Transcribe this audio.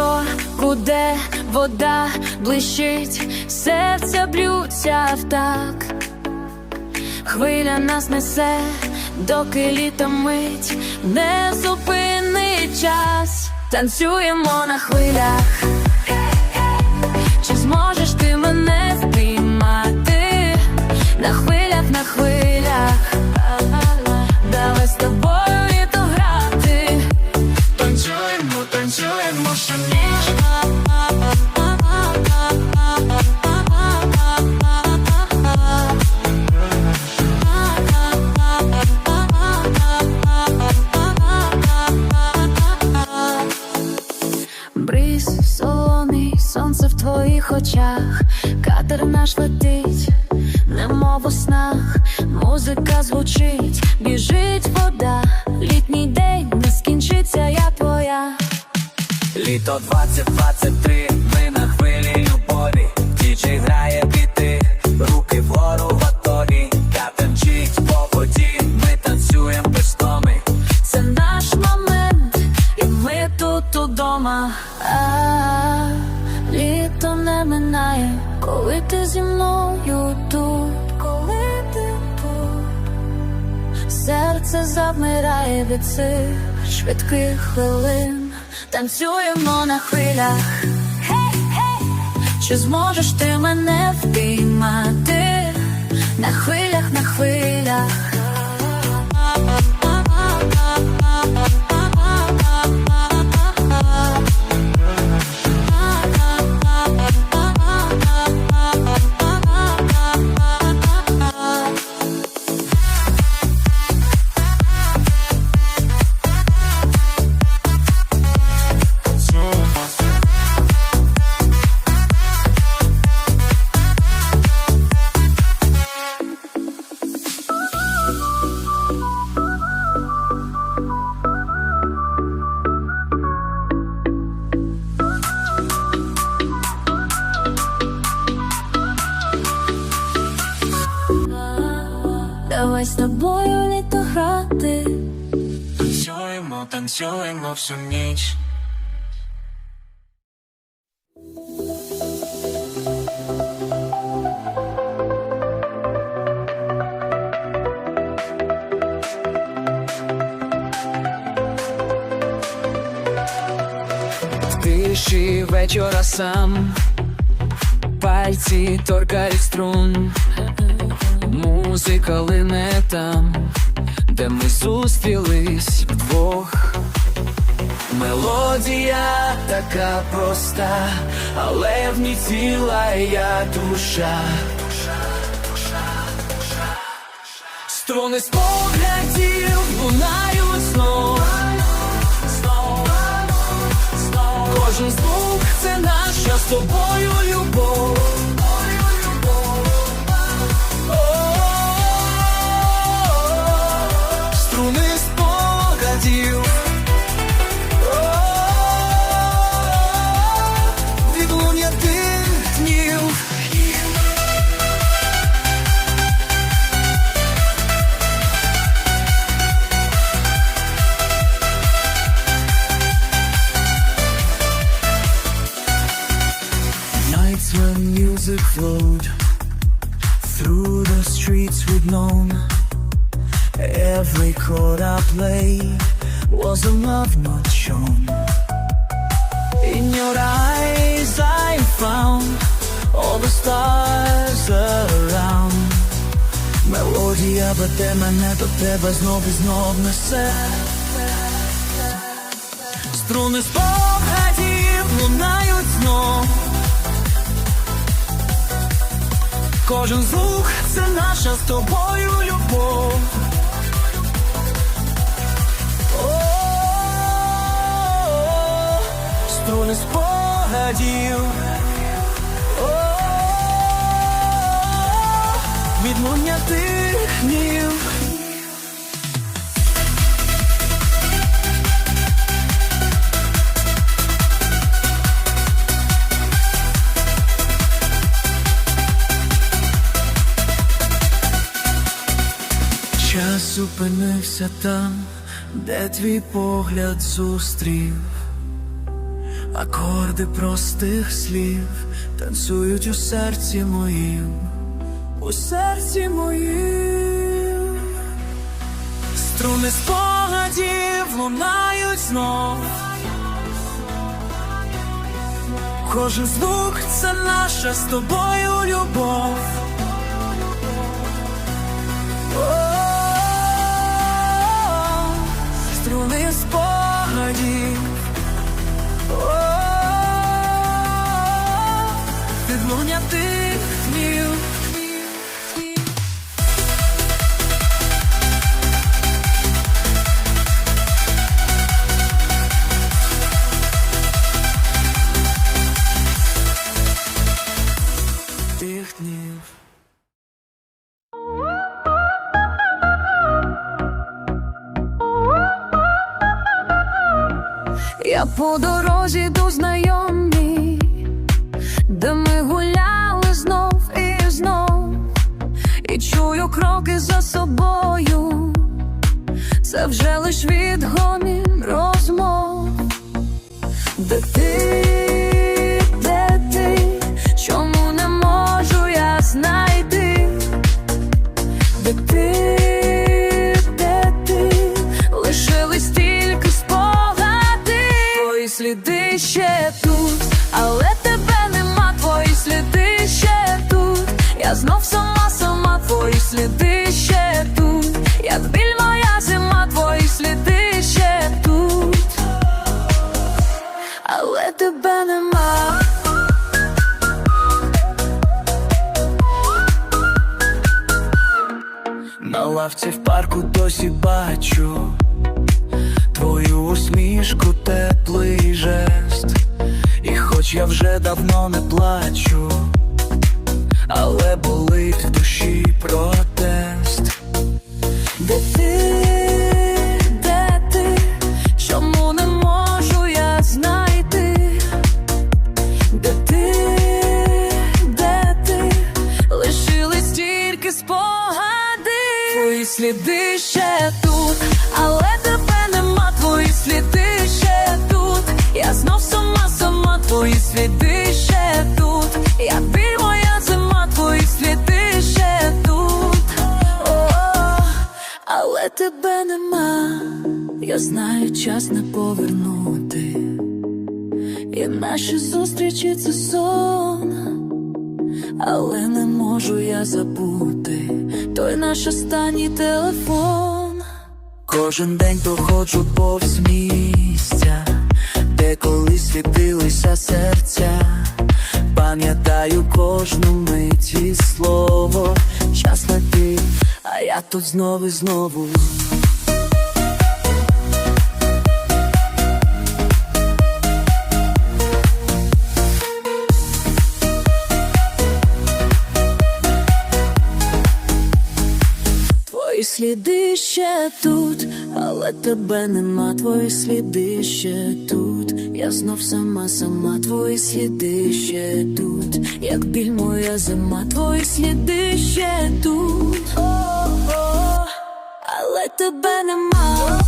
Мотор куде вода блищить, б'ються в так. Хвиля нас несе, доки літо мить, не зупинить час. Танцюємо на хвилях. Чи зможеш ти мене в твоїх очах, катер наш летить, немов у снах, музика звучить, біжить вода, літній день не скінчиться, я твоя. Літо 2023, ми на хвилі любові. Діджей грає біти, руки вгору готові Та танчить по воді, ми танцюємо без томи Це наш момент, і ми тут удома. Минає, коли ти зі мною тут, коли ти тут, серце завмирає від цих швидких хвилин. Танцюємо на хвилях. Гей, гей! Чи зможеш ти мене впіймати на хвилях, на хвилях? Танцюємо, всю ніч. Тиші вечора сам. Пальці торкають струн. Музика лине там, де ми зустрілись вдвох. Мелодія така проста, але в ній ціла я душа. Струни споглядів лунають знов. Кожен звук це наша з тобою любов. Струни спогадів. flowed through the streets we'd known. Every chord I played was a love not shown. In your eyes, I found all the stars around. Мелодія веде мене до тебе знов і знов несе. Струни спогадів Кожен звук це наша з тобою любов. Струни спогадів. О, Відлуння зупинився там, де твій погляд зустрів. Акорди простих слів танцюють у серці моїм, у серці моїм. Струни спогадів лунають знов. Кожен звук це наша з тобою любов. Я по дорозі до знайомі, де ми гуляли знов і знов, і чую кроки за собою, це вже лиш відгомін розмов. Де ти, знов сама, сама, твої сліди ще тут. Як біль моя зима, твої сліди ще тут, але тебе нема. На лавці в парку досі бачу твою усмішку, теплий жест. І хоч я вже давно не плачу, але болить в душі протест. Де знаю, час не повернути. І наші зустрічі це сон, але не можу я забути той наш останній телефон. Кожен день проходжу повз місця, де колись світилися серця. Пам'ятаю кожну мить і слово, час летить, а я тут знову і знову. Сліди ще тут, але тебе нема, твої сліди ще тут. Я знов сама, сама, твої сліди ще тут. Як біль моя зима, твої сліди ще тут. О, о, але тебе нема.